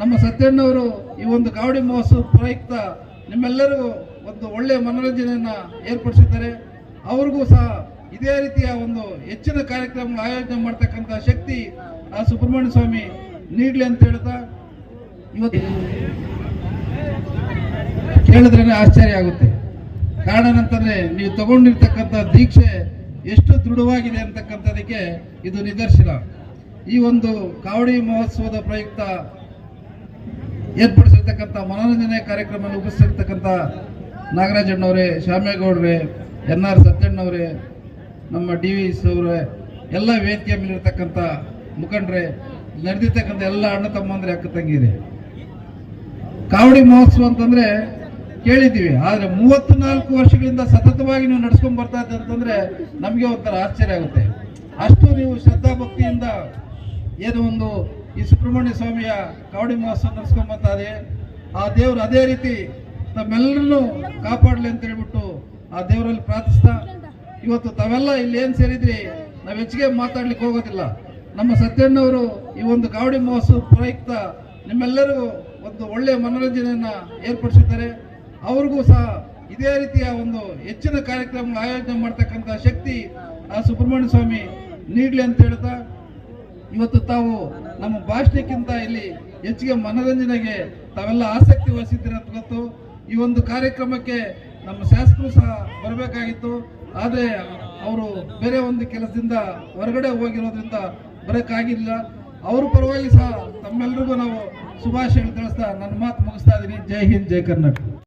ನಮ್ಮ ಸತ್ಯಣ್ಣವರು ಈ ಒಂದು ಗಾವಡಿ ಮಹೋತ್ಸವ ಪ್ರಯುಕ್ತ ನಿಮ್ಮೆಲ್ಲರಿಗೂ ಒಂದು ಒಳ್ಳೆಯ ಮನೋರಂಜನೆಯನ್ನು ಏರ್ಪಡಿಸಿದ್ದಾರೆ. ಅವ್ರಿಗೂ ಸಹ ಇದೇ ರೀತಿಯ ಒಂದು ಹೆಚ್ಚಿನ ಕಾರ್ಯಕ್ರಮ ಆಯೋಜನೆ ಮಾಡ್ತಕ್ಕಂಥ ಶಕ್ತಿ ಆ ಸುಬ್ರಹ್ಮಣ್ಯ ಸ್ವಾಮಿ ನೀಡಲಿ ಅಂತ ಹೇಳ್ತಾ ಇವತ್ತು ಕೇಳಿದ್ರೆ ಆಶ್ಚರ್ಯ ಆಗುತ್ತೆ. ಕಾರಣ ಅಂತಂದ್ರೆ ನೀವು ತಗೊಂಡಿರ್ತಕ್ಕಂಥ ದೀಕ್ಷೆ ಎಷ್ಟು ದೃಢವಾಗಿದೆ ಅಂತಕ್ಕಂಥದಕ್ಕೆ ಇದು ನಿದರ್ಶನ. ಈ ಒಂದು ಕಾವಡಿ ಮಹೋತ್ಸವದ ಪ್ರಯುಕ್ತ ಏರ್ಪಡಿಸಿರ್ತಕ್ಕಂಥ ಮನೋರಂಜನೆ ಕಾರ್ಯಕ್ರಮ ಉಪಸ್ಥಿರ್ತಕ್ಕಂಥ ನಾಗರಾಜಣ್ಣವರೇ ಶ್ಯಾಮೇಗೌಡ್ರೆ ಎನ್ ಆರ್ ಸತ್ಯಣ್ಣವರೇ, ನಮ್ಮ ಡಿ ವಿ ಅವರೇ ಎಲ್ಲ ವೇದಿಕೆ ಮೇಲಿರ್ತಕ್ಕಂಥ ಮುಖಂಡ್ರೆ, ನಡೆದಿರ್ತಕ್ಕಂಥ ಎಲ್ಲ ಅಣ್ಣ ತಮ್ಮಂದ್ರೆ, ಅಕ್ಕ ತಂಗಿರಿ ಕಾವಡಿ ಮಹೋತ್ಸವ ಅಂತಂದ್ರೆ ಕೇಳಿದ್ದೀವಿ, ಆದ್ರೆ ಮೂವತ್ತು ನಾಲ್ಕು ವರ್ಷಗಳಿಂದ ಸತತವಾಗಿ ನೀವು ನಡ್ಸ್ಕೊಂಡ್ ಬರ್ತಾ ಇದ್ದೆ ಅಂತಂದ್ರೆ ನಮಗೆ ಒಂಥರ ಆಶ್ಚರ್ಯ ಆಗುತ್ತೆ. ಅಷ್ಟು ನೀವು ಶ್ರದ್ಧಾ ಭಕ್ತಿಯಿಂದ ಏನು ಒಂದು ಈ ಸುಬ್ರಹ್ಮಣ್ಯ ಸ್ವಾಮಿಯ ಕಾವಡಿ ಮಹೋತ್ಸವ ಇದೆ ಆ ದೇವರು ಅದೇ ರೀತಿ ತಮ್ಮೆಲ್ಲರನ್ನೂ ಕಾಪಾಡಲಿ ಅಂತ ಹೇಳ್ಬಿಟ್ಟು ಆ ದೇವರಲ್ಲಿ ಪ್ರಾರ್ಥಿಸ್ತಾ, ಇವತ್ತು ತಾವೆಲ್ಲ ಇಲ್ಲಿ ಏನು ಸೇರಿದ್ರಿ? ನಾವು ಹೆಚ್ಚಿಗೆ ಮಾತಾಡ್ಲಿಕ್ಕೆ ಹೋಗೋದಿಲ್ಲ. ನಮ್ಮ ಸತ್ಯಣ್ಣವರು ಈ ಒಂದು ಕಾವಡಿ ಮಹೋತ್ಸವ ಪ್ರಯುಕ್ತ ನಿಮ್ಮೆಲ್ಲರಿಗೂ ಒಂದು ಒಳ್ಳೆಯ ಮನೋರಂಜನೆಯನ್ನು ಏರ್ಪಡಿಸಿದ್ದಾರೆ. ಅವ್ರಿಗೂ ಸಹ ಇದೇ ರೀತಿಯ ಒಂದು ಹೆಚ್ಚಿನ ಕಾರ್ಯಕ್ರಮ ಆಯೋಜನೆ ಮಾಡ್ತಕ್ಕಂಥ ಶಕ್ತಿ ಆ ಸುಬ್ರಹ್ಮಣ್ಯ ಸ್ವಾಮಿ ನೀಡಲಿ ಅಂತ ಹೇಳ್ತಾ ಇವತ್ತು ತಾವು ನಮ್ಮ ಭಾಷಣಕ್ಕಿಂತ ಇಲ್ಲಿ ಹೆಚ್ಚಿಗೆ ಮನೋರಂಜನೆಗೆ ತಾವೆಲ್ಲ ಆಸಕ್ತಿ ವಹಿಸಿದ್ದೀರ ಅಂತ ಗೊತ್ತು. ಈ ಒಂದು ಕಾರ್ಯಕ್ರಮಕ್ಕೆ ನಮ್ಮ ಶಾಸಕರು ಸಹ ಬರಬೇಕಾಗಿತ್ತು. ಆದರೆ ಅವರು ಬೇರೆ ಒಂದು ಕೆಲಸದಿಂದ ಹೊರಗಡೆ ಹೋಗಿರೋದ್ರಿಂದ ಬರೋಕ್ಕಾಗಿಲ್ಲ. ಅವ್ರ ಪರವಾಗಿ ಸಹ ತಮ್ಮೆಲ್ಲರಿಗೂ ನಾವು ಶುಭಾಶಯಗಳು ತಿಳಿಸ್ತಾ ನನ್ನ ಮಾತು ಮುಗಿಸ್ತಾ ಇದ್ದೀನಿ. ಜೈ ಹಿಂದ್, ಜೈ ಕರ್ನಾಟಕ.